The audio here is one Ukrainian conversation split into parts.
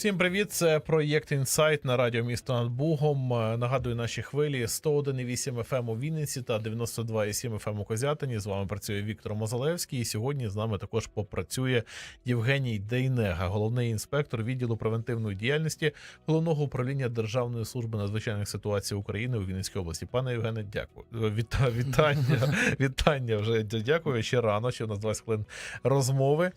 Всім привіт! Це проєкт Інсайт на радіо місто над Бугом. Е, Нагадую, наші хвилі 101,8 FM у Вінниці та 92,7 FM у Козятині. З вами працює Віктор Мозалевський. І сьогодні з нами також попрацює Євгеній Дейнега, головний інспектор відділу превентивної діяльності головного управління Державної служби надзвичайних ситуацій України у Вінницькій області. Пане Євгене, дякую. Е, Віта, вітання, вітання вже дякую. Ще рано, ще у нас 20 хвилин розмови.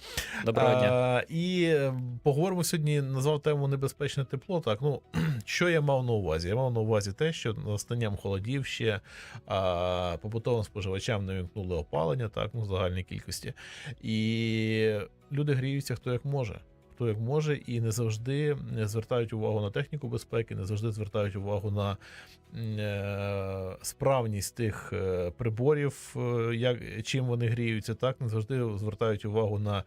Доброго дня. А, і е, поговоримо сьогодні. Назвав тему небезпечне тепло. Так, ну що я мав на увазі? Я мав на увазі те, що настанням холодів ще а, побутовим споживачам не вимкнули опалення, так, ну, в загальній кількості. І люди гріються хто як може. Хто як може, і не завжди звертають увагу на техніку безпеки, не завжди звертають увагу на е, справність тих е, приборів, е, як, чим вони гріються, так не завжди звертають увагу на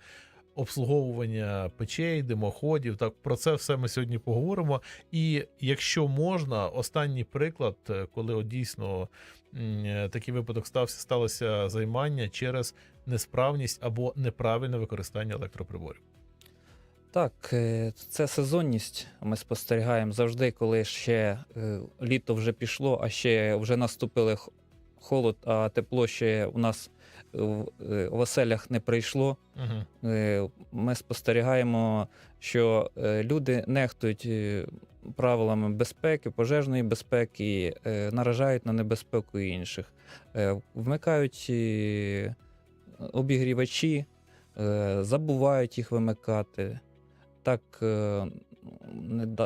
обслуговування печей, димоходів. Так про це все ми сьогодні поговоримо. І якщо можна, останній приклад, е, коли от дійсно е, такий випадок стався, сталося займання через несправність або неправильне використання електроприборів. Так, е, це сезонність. Ми спостерігаємо завжди, коли ще літо вже пішло, а ще вже наступили холод, а тепло ще у нас в е, оселях не прийшло. Угу. Ми спостерігаємо, що е, люди нехтують правилами безпеки, пожежної безпеки, наражають на небезпеку інших, вмикають обігрівачі, забувають їх вимикати. Так,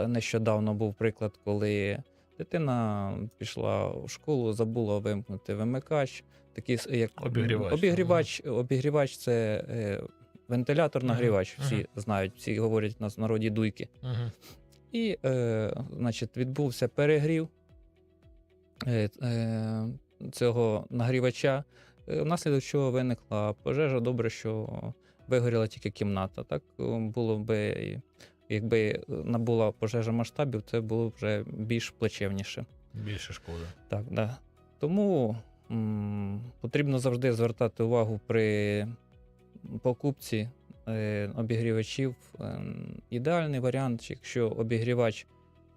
нещодавно був приклад, коли дитина пішла в школу, забула вимкнути вимикач. Такий, як Обігрівач, Обігрівач, обігрівач це е, вентилятор, нагрівач. Всі мгм. знають, всі говорять у нас в народі дуйки. Угу. І, е, значить, відбувся перегрів е, е, цього нагрівача, е, внаслідок чого виникла пожежа. Добре, що вигоріла тільки кімната. Так е, було би, якби набула пожежа масштабів, це було б вже більш плачевніше. Більше шкоди. Так, да. Тому м, потрібно завжди звертати увагу при покупці е, обігрівачів. Ем, ідеальний варіант, якщо обігрівач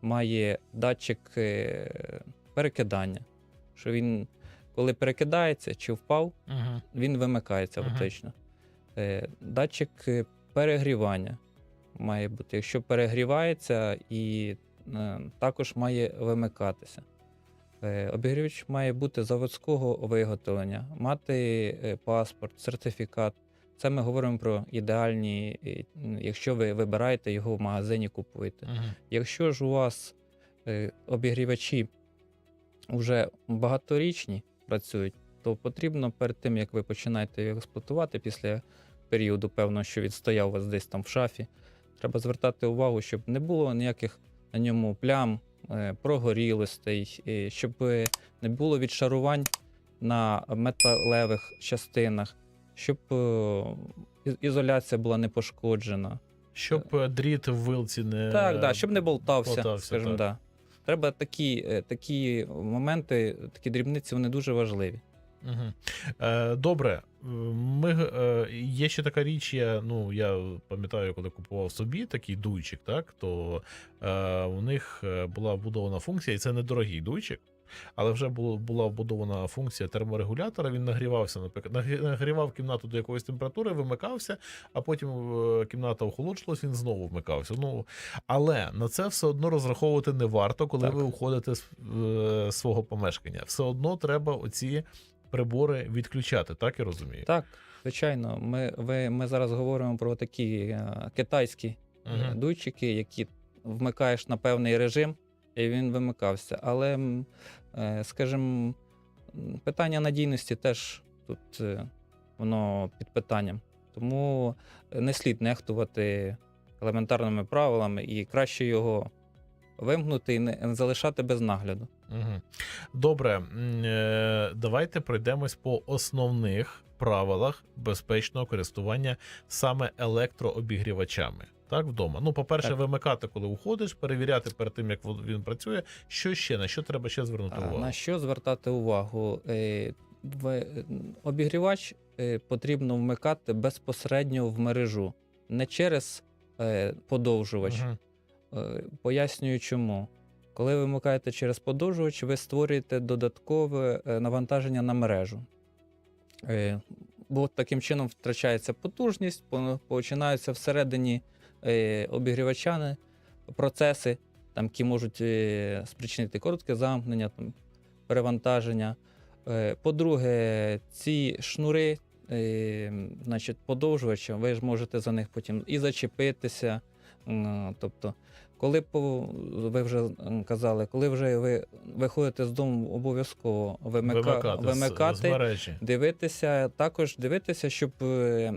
має датчик е, перекидання, що він, коли перекидається чи впав, Угу. він вимикається автоматично. Е, Датчик е, перегрівання має бути. Якщо перегрівається, і е, також має вимикатися. Е, Обігрівач має бути заводського виготовлення, мати е, паспорт, сертифікат. Це ми говоримо про ідеальні, якщо ви вибираєте його в магазині купуєте. Угу. Якщо ж у вас обігрівачі вже багаторічні працюють, то потрібно перед тим, як ви починаєте його експлуатувати після періоду, певно, що відстояв у вас десь там в шафі, треба звертати увагу, щоб не було ніяких на ньому плям, е, прогорілостей, щоб не було відшарувань на металевих частинах, щоб е, ізоляція була не пошкоджена. Щоб е, дріт в вилці не Так, да, щоб не болтався, болтався, скажімо, так. да. Треба такі, такі моменти, такі дрібниці, вони дуже важливі. Угу. Добре, ми, е, є ще така річ, я, ну, я пам'ятаю, коли купував собі такий дуйчик, так, то е, у них е, була вбудована функція, і це недорогий дуйчик, але вже було, була вбудована функція терморегулятора, він нагрівався, наприклад, нагрівав кімнату до якоїсь температури, вимикався, а потім е, кімната охолоджувалась, він знову вмикався. Ну, але на це все одно розраховувати не варто, коли Так. ви уходите з е, свого помешкання. Все одно треба оці прибори відключати, так я розумію. Так, звичайно, ми, ви, ми зараз говоримо про такі е, китайські Мгм. дуйчики, які вмикаєш на певний режим, і він вимикався. Але, е, скажімо, питання надійності теж тут е, воно під питанням. Тому не слід нехтувати елементарними правилами і краще його вимкнути і не залишати без нагляду. Угу. Добре, е, давайте пройдемось по основних правилах безпечного користування саме електрообігрівачами. Так, вдома. Ну, по-перше, Так. вимикати, коли уходиш, перевіряти перед тим, як він працює. Що ще на що треба ще звернути увагу? На що звертати увагу? Е, Обігрівач е, потрібно вмикати безпосередньо в мережу, не через подовжувач. Мгм. Е, Пояснюю чому. Коли ви вмикаєте через подовжувач, ви створюєте додаткове е, навантаження на мережу. Е, Бо таким чином втрачається потужність, починаються всередині е, обігрівача процеси, там, які можуть спричинити коротке замкнення, там, перевантаження. По-друге, ці шнури, значить, подовжувача, ви ж можете за них потім і зачепитися. М, Тобто, коли по, ви вже казали, коли вже ви виходите з дому, обов'язково вимика, вимикати, з- з, мережі. дивитися, також дивитися, щоб е,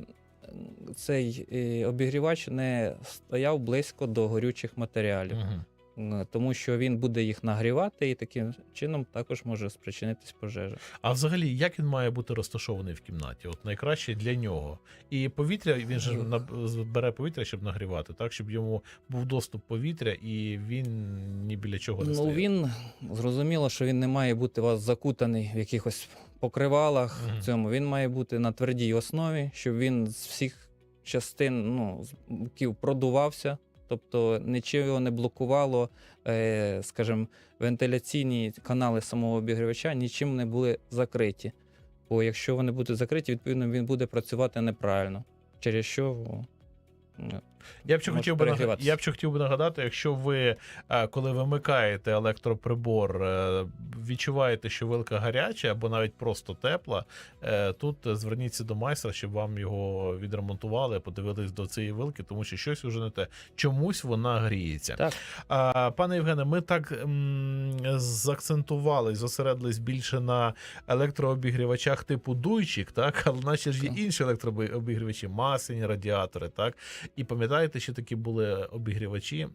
цей е, обігрівач не стояв близько до горючих матеріалів, Мгм. М, тому що він буде їх нагрівати і таким чином також може спричинитись пожежа. А взагалі, як він має бути розташований в кімнаті? От найкраще для нього. І повітря він же М. бере повітря, щоб нагрівати, так щоб йому був доступ повітря, і він ні біля чого не Ну він зрозуміло, що він не має бути у вас закутаний в якихось покривалах. Мгм. Цьому він має бути на твердій основі, щоб він з всіх частин, ну, з боків продувався. Тобто нічого не блокувало, е, скажімо, вентиляційні канали самого обігрівача нічим не були закриті. Бо якщо вони будуть закриті, відповідно він буде працювати неправильно. Через що ну, Я б ще хотів би нага- я б ще хотів би нагадати, якщо ви е, коли вимикаєте електроприбор, е, відчуваєте, що вилка гаряча або навіть просто тепла, е, тут зверніться до майстра, щоб вам його відремонтували, подивились до цієї вилки, тому що щось уже не те. Чомусь вона гріється. Так. А, пане Євгене, ми так заакцентували, зосередились більше на електрообігрівачах типу дуйчик, так, але наші ж є інші електрообігрівачі, масляні радіатори, так. І пам'ятаєте, що такі були обігрівачі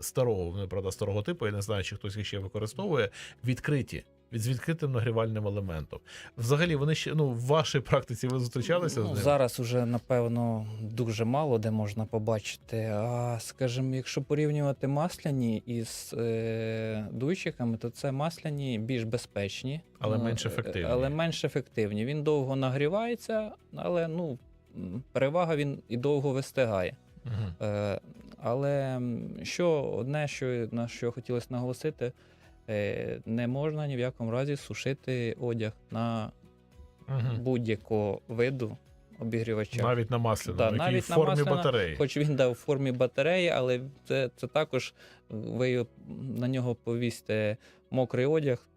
старого, вони, правда, старого типу, я не знаю, чи хтось їх ще використовує, відкриті. Від з відкритим нагрівальним елементом. Взагалі, вони ще ну в вашій практиці ви зустрічалися Ну, з ними? зараз уже, напевно, дуже мало де можна побачити. А скажімо, якщо порівнювати масляні із е, дуйчиками, то це масляні більш безпечні, Але Ну, менш е, ефективні. Але менш ефективні. Він довго нагрівається, але ну, перевага він і довго вистигає. Мгм. Е, але що одне, що на що хотілося наголосити, е, не можна ні в якому разі сушити одяг на Мгм. будь-якого виду обігрівача. Навіть на масляному, Да, навіть в формі масляна, батареї. Хоч він дав в формі батареї, але це, це також ви на нього повісьте мокрий одяг.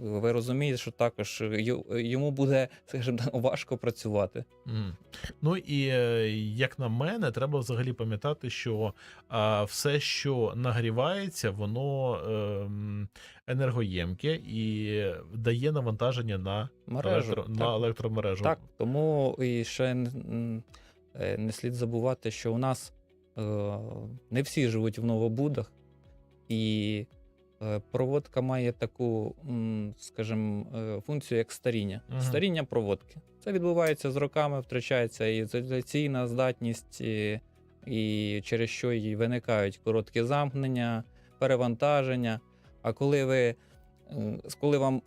Ви розумієте, що також йому буде, скажімо, важко працювати. Мгм. Ну і е, як на мене, треба взагалі пам'ятати, що а, все, що нагрівається, воно ем, енергоємке і дає навантаження на, Мережу. електро, на електромережу. Так, тому і ще е, не слід забувати, що у нас е, не всі живуть в новобудах, і е, проводка має таку, скажімо, е, функцію, як старіння. Мгм. Старіння проводки. Це відбувається з роками, втрачається і ізоляційна здатність, і, і через що і виникають короткі замкнення, перевантаження. А коли ви е, коли вам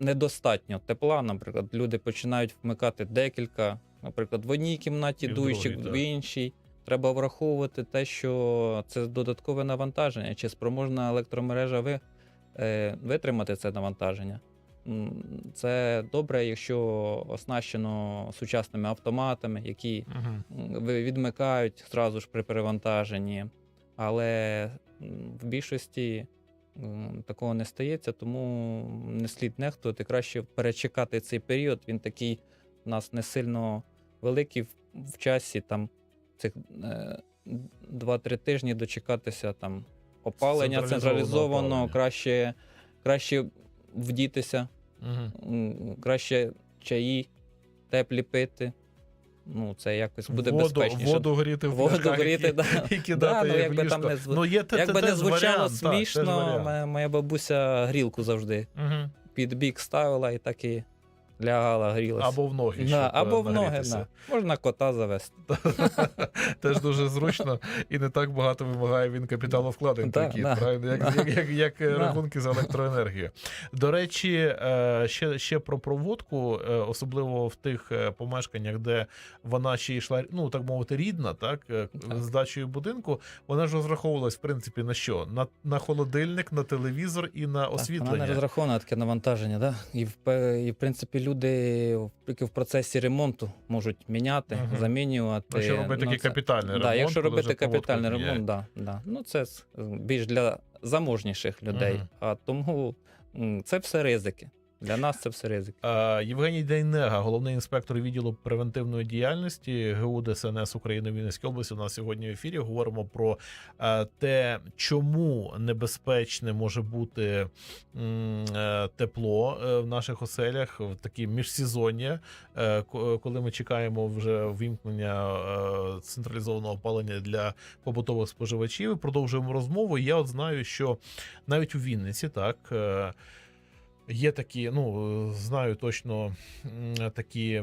недостатньо тепла, наприклад, люди починають вмикати декілька, наприклад, в одній кімнаті І в дуйчик, другій, в так. іншій. Треба враховувати те, що це додаткове навантаження, чи спроможна електромережа ви, е, витримати це навантаження. Це добре, якщо оснащено сучасними автоматами, які м, відмикають зразу ж при перевантаженні. Але в більшості такого не стається, тому не слід нехтувати. Краще перечекати цей період. Він такий у нас не сильно великий в часі, там цих е, 2-3 тижні дочекатися там опалення опалення. краще, краще вдітися, м, краще чаї теплі пити. Ну, це якось буде воду, безпечніше. Воду гріти в Воду гріти, і, да. і кидати Да, ну, якби там не Ну, є те, Як те, не звучало варіант, смішно, варіант. моя, моя бабуся грілку завжди Мгм. під бік ставила і так і лягала, грілася. Або в ноги. щоб, або е, в ноги, нагрітися. можна кота завести. Теж дуже зручно і не так багато вимагає він капіталовкладень. Да, такі, да. правильно, як, як, як, як е, Да. рахунки за електроенергію. До речі, е, ще, ще про проводку, е, особливо в тих е, помешканнях, де вона ще йшла, ну так мовити, рідна, так, е, Так. з дачею будинку, вона ж розраховувалась, в принципі, на що? На, на холодильник, на телевізор і на Так, Вона освітлення. розрахована таке навантаження, да? і, в, пе- і в принципі люди тільки в процесі ремонту можуть міняти, Мгм. замінювати. Ну, Якщо робити такий це- капітальний ремонт. да, якщо коли робити вже капітальний міняють. ремонт, да, да. ну це з- більш для заможніших людей. Мгм. А тому м, це все ризики. Для нас це все ризики. Е, Євгеній Дейнега, головний інспектор відділу превентивної діяльності ГУ ДСНС України в області. У нас сьогодні в ефірі говоримо про те, чому небезпечне може бути е, тепло е, в наших оселях в такі міжсезоння, е, коли ми чекаємо вже вімкнення централізованого опалення для побутових споживачів. Продовжуємо розмову. Я от знаю, що навіть у Вінниці так. Є такі, ну знаю точно такі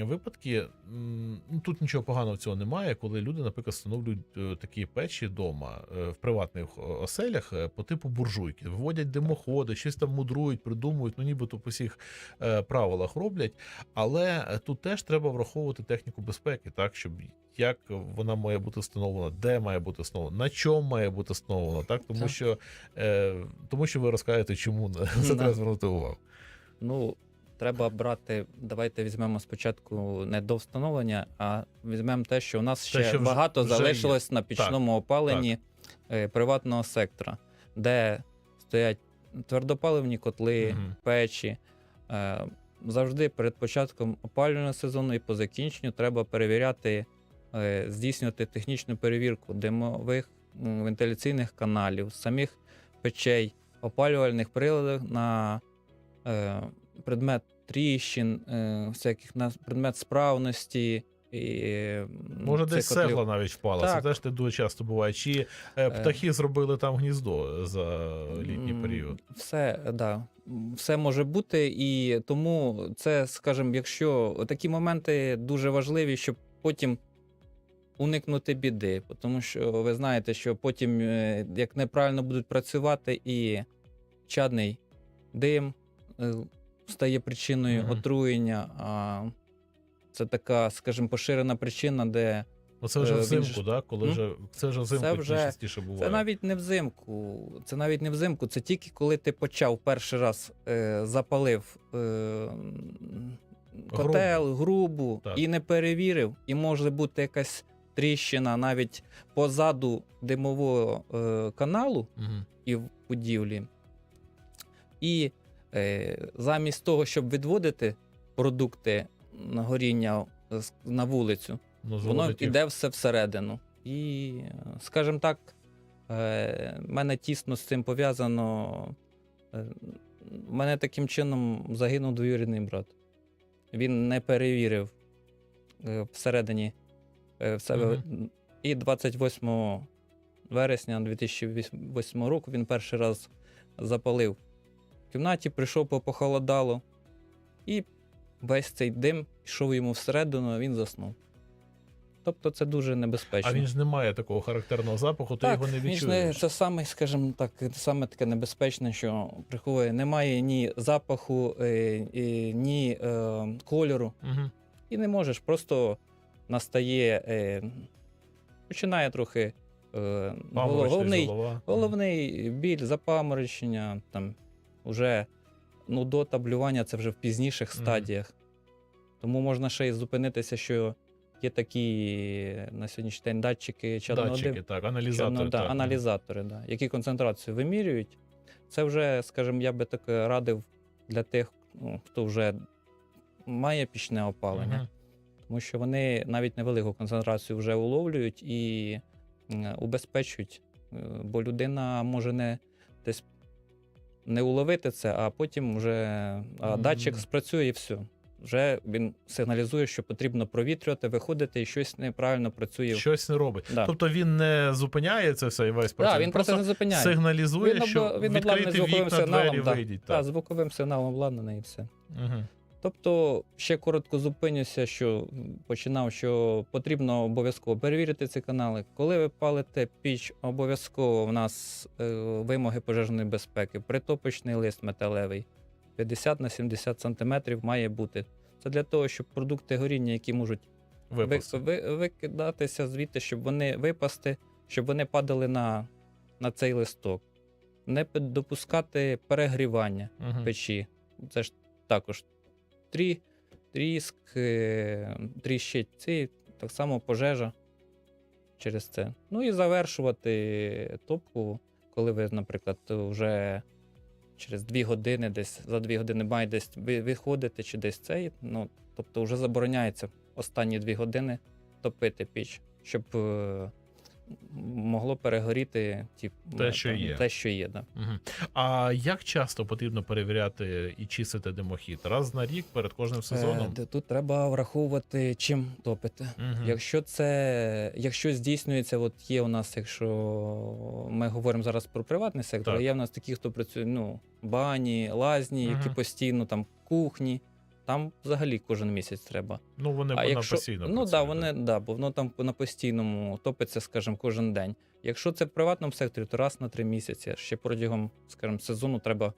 випадки. Тут нічого поганого цього немає, коли люди, наприклад, встановлюють е, такі печі вдома е, в приватних е, оселях по типу буржуйки, виводять димоходи, щось там мудрують, придумують, ну нібито по всіх правилах роблять. Але тут теж треба враховувати техніку безпеки, так щоб як вона має бути встановлена, де має бути встановлена, на чому має бути встановлена, так тому Так. що е, тому що ви розкажете, чому на це треба звернути увагу. Ну, треба брати. Давайте візьмемо спочатку не до встановлення, а візьмемо те, що у нас ще що багато вже є. залишилось на пічному опаленні е, приватного сектора, де стоять твердопаливні котли, Мгм. печі. Е, Завжди перед початком опалювального сезону і по закінченню треба перевіряти, здійснювати технічну перевірку димових вентиляційних каналів, самих печей, опалювальних приладів на е, предмет тріщин, е, всяких на предмет справності. І, Може, десь котлів. сегла навіть впала. Так. Це теж не дуже часто буває. Чи е, птахи зробили там гніздо за літній період? Все, да. Все може бути, і тому це, скажімо, якщо такі моменти дуже важливі, щоб потім уникнути біди. Тому що ви знаєте, що потім, е, як неправильно будуть працювати, і чадний дим е, стає причиною Мгм. отруєння. А це така, скажімо, поширена причина, де Ну це вже Е, він взимку, же да? коли вже це вже взимку Це вже- найчастіше буває. Це навіть не взимку. Це навіть не взимку. Це тільки коли ти почав перший раз е, запалив е, котел, грубу Так. і не перевірив, і може бути якась тріщина навіть позаду димового е, каналу Мгм. і в будівлі. І е, замість того, щоб відводити продукти на горіння е, на вулицю, Ну, Воно йде все всередину. І, скажімо так, е, мене тісно з цим пов'язано. е, мене таким чином загинув двоюрідний брат. Він не перевірив е, всередині в себе. І 28 вересня 2008 року він перший раз запалив в кімнаті, прийшов, похолодало, і весь цей дим йшов йому всередину, а він заснув. Тобто це дуже небезпечно. А він ж не має такого характерного запаху, ти так, його не відчуєш. це саме, скажімо так, саме таке небезпечне, що приховує. Немає ні запаху, е, е, ні е, кольору. Угу. І не можеш, просто настає, е, починає трохи е, головний, голова. головний біль, запаморочення, там вже нудота, блювання це вже в пізніших стадіях. Тому можна ще й зупинитися, що є такі на сьогоднішній день датчики Датчики, так, аналізатори. Чорно- да, так. аналізатори, да, які концентрацію вимірюють. Це вже, скажімо, я би так радив для тих, ну, хто вже має пічне опалення, Мгм. Тому що вони навіть невелику концентрацію вже уловлюють і убезпечують, Е, бо людина може не десь не уловити це, а потім вже а Мгм. датчик спрацює і все. Вже він сигналізує, що потрібно провітрювати, виходити, і щось неправильно працює. Щось не робить. Да. Тобто він не зупиняє це все і весь процес. Так, він просто не зупиняє. сигналізує, Він що він відкрити звуковим вікна, сигналом, двері, да. вийдіть. Так, Так. звуковим сигналом обладнаний і все. Угу. Тобто, ще коротко зупинюся, що починав, що потрібно обов'язково перевірити ці канали. Коли ви палите піч, обов'язково в нас е, вимоги пожежної безпеки. Притопочний лист металевий 50 на 70 сантиметрів має бути. Це для того, щоб продукти горіння, які можуть ви, ви, викидатися звідти, щоб вони випасти, щоб вони падали на, на цей листок. Не допускати перегрівання Мгм. печі. Це ж також трі, тріск, е, тріщить так само пожежа через це. Ну і завершувати топку, коли ви, наприклад, вже через дві години, десь за дві години має десь ви- виходити чи десь цей. Ну, тобто вже забороняється останні дві години топити піч, щоб е, могло перегоріти ті, Те, що там, є. Те, що є да. Мгм. А як часто потрібно перевіряти і чистити димохід? Раз на рік перед кожним сезоном? Е, тут треба враховувати, чим топити. Мгм. Якщо це якщо здійснюється, от є у нас, якщо ми говоримо зараз про приватний сектор, Так. є в нас такі, хто працює ну, бані, лазні, які постійно там кухні. Там взагалі кожен місяць треба. Ну вони а якщо постійно. ну да, вони да, бо воно там на постійному топиться, скажімо, кожен день. Якщо це в приватному секторі, то раз на три місяці. Ще протягом, скажімо, сезону треба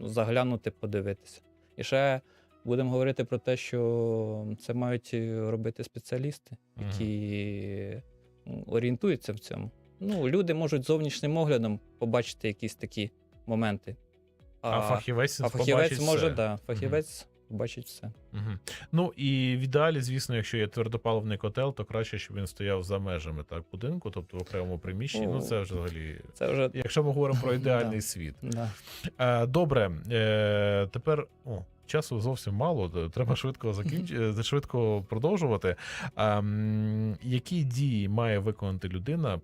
заглянути, подивитися. І ще будемо говорити про те, що це мають е, робити спеціалісти, які м, орієнтуються в цьому. Ну, люди можуть зовнішнім оглядом побачити якісь такі моменти. А, фахівець а фахівець може, все. да, фахівець бачить все. Мгм. Ну і в ідеалі, звісно, якщо є твердопаливний котел, то краще, щоб він стояв за межами так будинку, тобто в окремому приміщенні. Ну О. це вже взагалі. Це вже Якщо ми говоримо про ідеальний світ. да. Е, Добре, е, тепер о, часу зовсім мало. Треба швидко закінчити, швидко продовжувати. А, які дії має виконати людина?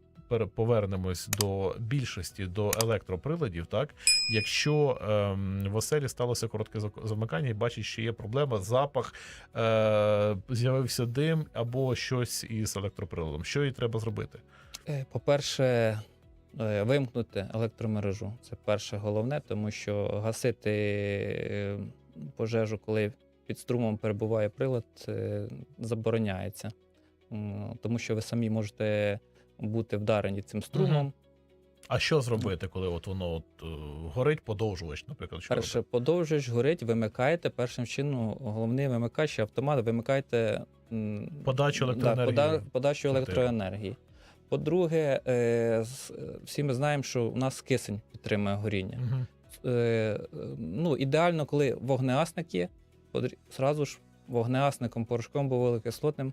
Повернемось до більшості до електроприладів, так якщо ем, в оселі сталося коротке замикання і бачить, що є проблема, запах, е, з'явився дим або щось із електроприладом. Що їй треба зробити? Е, По-перше, е, вимкнути електромережу. Це перше головне, тому що гасити е, пожежу, коли під струмом перебуває прилад, е, забороняється. Тому що ви самі можете бути вдарені цим струмом. А що зробити, коли от воно от, е, горить подовжувач, наприклад? Що Перше, подовжуєш, горить, вимикаєте. Першим чином, головний вимикач і автомат, вимикаєте м, Подачу да, електроенергії. пода- подачу Квартири. електроенергії. По-друге, е, з- всі ми знаємо, що у нас кисень підтримує горіння. Мгм. Е, е, ну, ідеально, коли вогнегасник є, подрі- зразу ж вогнегасником, порошком або вуглекислотним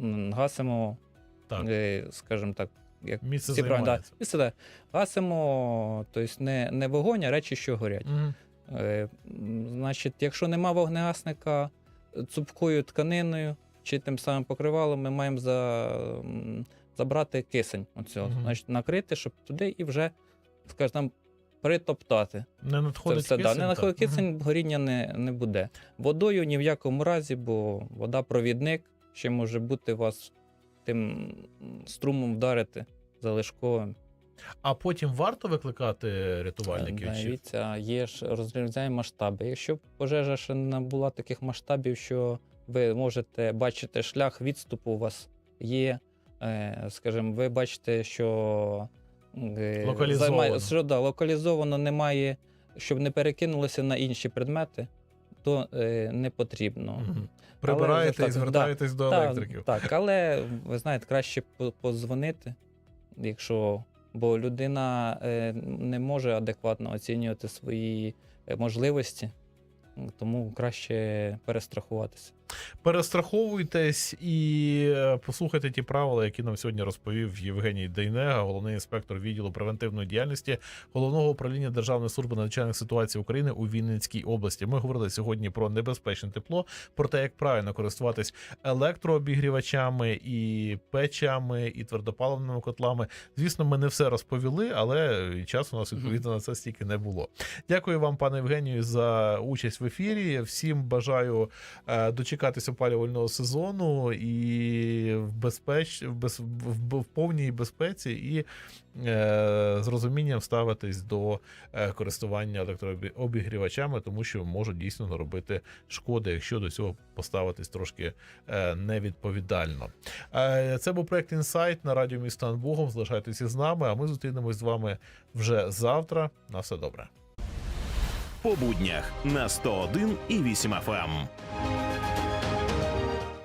м, гасимо, Так. е, скажімо так, як Місце правильно, да, місце, да. гасимо, тобто не, не вогонь, а речі, що горять. Мгм. Е, значить, якщо нема вогнегасника цупкою тканиною чи тим самим покривалом, ми маємо за, забрати кисень оцього. Мгм. Значить, накрити, щоб туди і вже, скажімо, притоптати. Не надходить все, да. Не надходить кисень, горіння не, не буде. Водою ні в якому разі, бо вода провідник ще може бути у вас тим струмом вдарити залишковим. А потім варто викликати рятувальників? Дивіться, є ж розрізняємо масштаби. Якщо пожежа ще не набула таких масштабів, що ви можете бачити шлях відступу, у вас є, е, скажімо, ви бачите, що е, Локалізовано. займає- що, да, локалізовано немає, щоб не перекинулося на інші предмети, то е, не потрібно. Угу. Прибираєте але, і звертаєтесь до Так, електриків. Так, але ви знаєте, краще по- подзвонити, якщо. Бо людина е, не може адекватно оцінювати свої е, можливості, тому краще перестрахуватися. Перестраховуйтесь і е, послухайте ті правила, які нам сьогодні розповів Євгеній Дейнега, головний інспектор відділу превентивної діяльності головного управління Державної служби надзвичайних ситуацій України у Вінницькій області. Ми говорили сьогодні про небезпечне тепло, про те, як правильно користуватись електрообігрівачами і печами, і твердопаливними котлами. Звісно, ми не все розповіли, але часу у нас відповідно на це стільки не було. Дякую вам, пане Євгенію, за участь в ефірі. Всім бажаю е, дочекати. Дочекатись опалювального сезону і в, безпеч... в, без... в, повній безпеці і е... з розумінням ставитись до е, користування електрообігрівачами, тому що можуть дійсно наробити шкоди, якщо до цього поставитись трошки е, невідповідально. Е, Це був проект Інсайт на радіо міста Богом. Залишайтеся з нами, а ми зустрінемось з вами вже завтра. На все добре. по буднях на 101 і 8 FM.